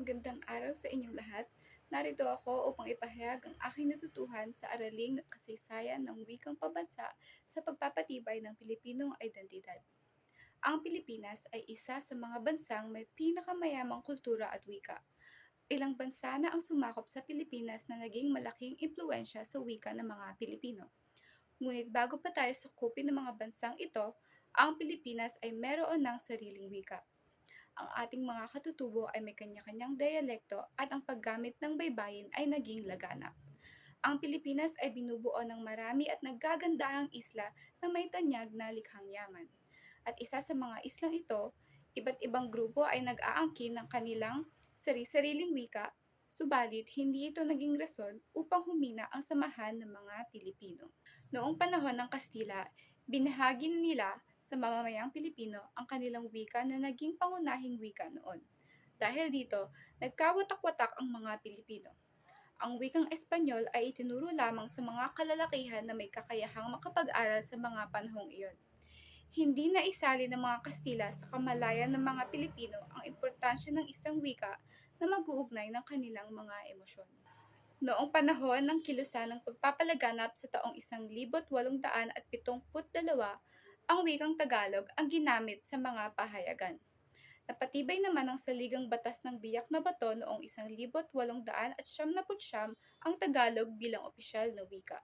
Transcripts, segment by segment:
Magandang araw sa inyong lahat. Narito ako upang ipahayag ang aking natutuhan sa araling kasaysayan ng wikang pabansa sa pagpapatibay ng Pilipinong identidad. Ang Pilipinas ay isa sa mga bansang may pinakamayamang kultura at wika. Ilang bansa na ang sumakop sa Pilipinas na naging malaking impluensya sa wika ng mga Pilipino. Ngunit bago pa tayo sakupin ng mga bansang ito, ang Pilipinas ay meron ng sariling wika ang ating mga katutubo ay may kanya-kanyang dialekto at ang paggamit ng baybayin ay naging laganap. Ang Pilipinas ay binubuo ng marami at naggagandahang isla na may tanyag na likhang yaman. At isa sa mga islang ito, iba't ibang grupo ay nag-aangkin ng kanilang sari-sariling wika, subalit hindi ito naging rason upang humina ang samahan ng mga Pilipino. Noong panahon ng Kastila, binahagi nila sa mamamayang Pilipino ang kanilang wika na naging pangunahing wika noon. Dahil dito, nagkawatak-watak ang mga Pilipino. Ang wikang Espanyol ay itinuro lamang sa mga kalalakihan na may kakayahang makapag-aral sa mga panahong iyon. Hindi na isali ng mga Kastila sa kamalayan ng mga Pilipino ang importansya ng isang wika na mag-uugnay ng kanilang mga emosyon. Noong panahon ng kilusan ng pagpapalaganap sa taong 1872, ang wikang Tagalog ang ginamit sa mga pahayagan. Napatibay naman ang saligang batas ng Biyak na Bato noong 1879 ang Tagalog bilang opisyal na wika.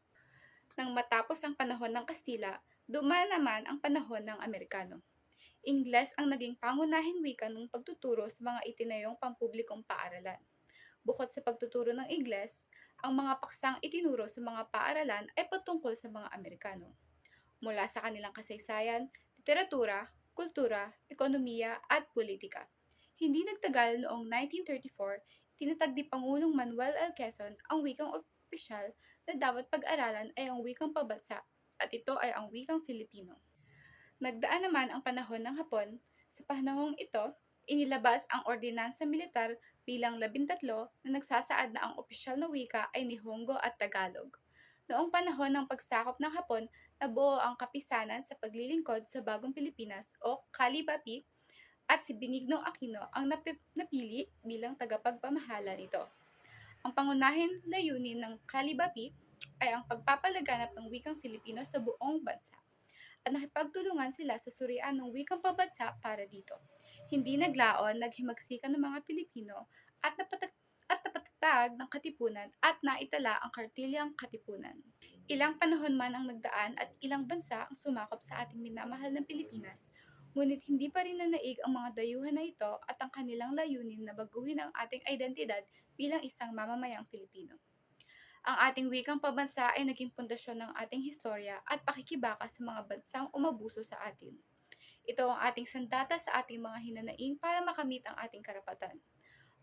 Nang matapos ang panahon ng Kastila, dumaan naman ang panahon ng Amerikano. Ingles ang naging pangunahing wika ng pagtuturo sa mga itinayong pampublikong paaralan. Bukod sa pagtuturo ng Ingles, ang mga paksang itinuro sa mga paaralan ay patungkol sa mga Amerikano mula sa kanilang kasaysayan, literatura, kultura, ekonomiya at politika. Hindi nagtagal noong 1934, tinatag ni Pangulong Manuel L. Quezon ang wikang opisyal na dapat pag-aralan ay ang wikang pabansa at ito ay ang wikang Filipino. Nagdaan naman ang panahon ng Hapon. Sa panahong ito, inilabas ang ordinansa militar bilang labintatlo na nagsasaad na ang opisyal na wika ay Nihongo at Tagalog. Noong panahon ng pagsakop ng Hapon, nabuo ang kapisanan sa paglilingkod sa Bagong Pilipinas o Kalibapi at si Benigno Aquino ang napili bilang tagapagpamahala nito. Ang pangunahing layunin ng Kalibapi ay ang pagpapalaganap ng wikang Filipino sa buong bansa at nakipagtulungan sila sa surian ng wikang pabansa para dito. Hindi naglaon, naghimagsika ng mga Pilipino at napatat at napatatag ng katipunan at naitala ang kartilyang katipunan. Ilang panahon man ang nagdaan at ilang bansa ang sumakop sa ating minamahal ng Pilipinas, ngunit hindi pa rin nanaig ang mga dayuhan na ito at ang kanilang layunin na baguhin ang ating identidad bilang isang mamamayang Pilipino. Ang ating wikang pabansa ay naging pundasyon ng ating historya at pakikibaka sa mga bansang umabuso sa atin. Ito ang ating sandata sa ating mga hinanaing para makamit ang ating karapatan.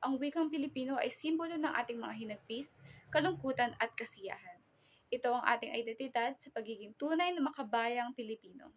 Ang wikang Pilipino ay simbolo ng ating mga hinagpis, kalungkutan at kasiyahan. Ito ang ating identidad sa pagiging tunay na makabayang Pilipino.